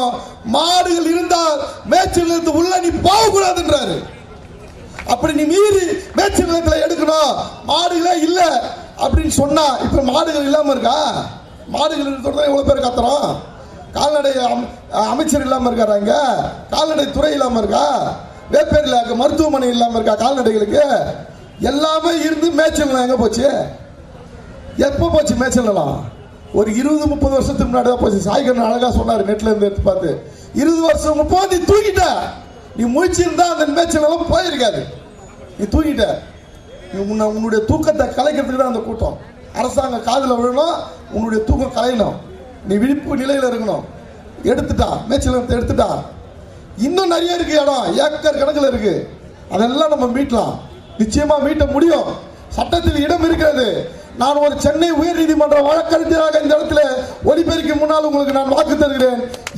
எடுக்கணும் மாடுகள் இருந்தால் மேய்ச்சல் இருந்து உள்ள நீ போகக்கூடாதுன்றாரு. அப்படி நீ மீறி மேய்ச்சல் நிலத்தில் எடுக்கணும்? மாடுகளே இல்ல அப்படின்னு சொன்னா இப்ப மாடுகள் இல்லாம இருக்கா? மாடுகள் இருக்கிறதா எவ்வளவு பேர் கத்துறோம்? கால்நடை அம்- அமைச்சர் இல்லாம இருக்காரா இங்க? கால்நடை துறை இல்லாம இருக்கா? வேப்பேரில் இருக்க மருத்துவமனை இல்லாம இருக்கா கால்நடைகளுக்கு? எல்லாமே இருந்து மேய்ச்சல் நிலம் எங்க போச்சு? எப்போ போச்சு மேய்ச்சல் நிலம் ஒரு இருபது முப்பது வருஷத்துக்கு முன்னாடி தான் போச்சு. சாய்கரன் அழகா சொன்னார் நெட்ல இருந்து எடுத்து பார்த்து. இருபது வருஷம் முப்பது நீ தூக்கிட்ட. நீ முழிச்சிருந்தா அந்த மேய்ச்சல் போயிருக்காது. நீ தூக்கிட்ட. நீ உன்னை உன்னுடைய தூக்கத்தை கலைக்கிறதுக்கு தான் அந்த கூட்டம். அரசாங்க காதில் விழணும் உன்னுடைய தூக்கம் கலையணும். நீ விழிப்பு நிலையில் இருக்கணும். எடுத்துட்டா மேய்ச்சல் எடுத்துட்டா. இன்னும் நிறைய இருக்கு இடம். ஏக்கர் கணக்கில் இருக்கு. அதெல்லாம் நம்ம மீட்டலாம். நிச்சயமா மீட்ட முடியும். சட்டத்தில் இடம் இருக்கிறது. நான் ஒரு சென்னை உயர்நீதிமன்ற வழக்கறிஞராக இந்த இடத்துல ஒளிபெருக்கு முன்னால் உங்களுக்கு நான் வாக்கு தருகிறேன்.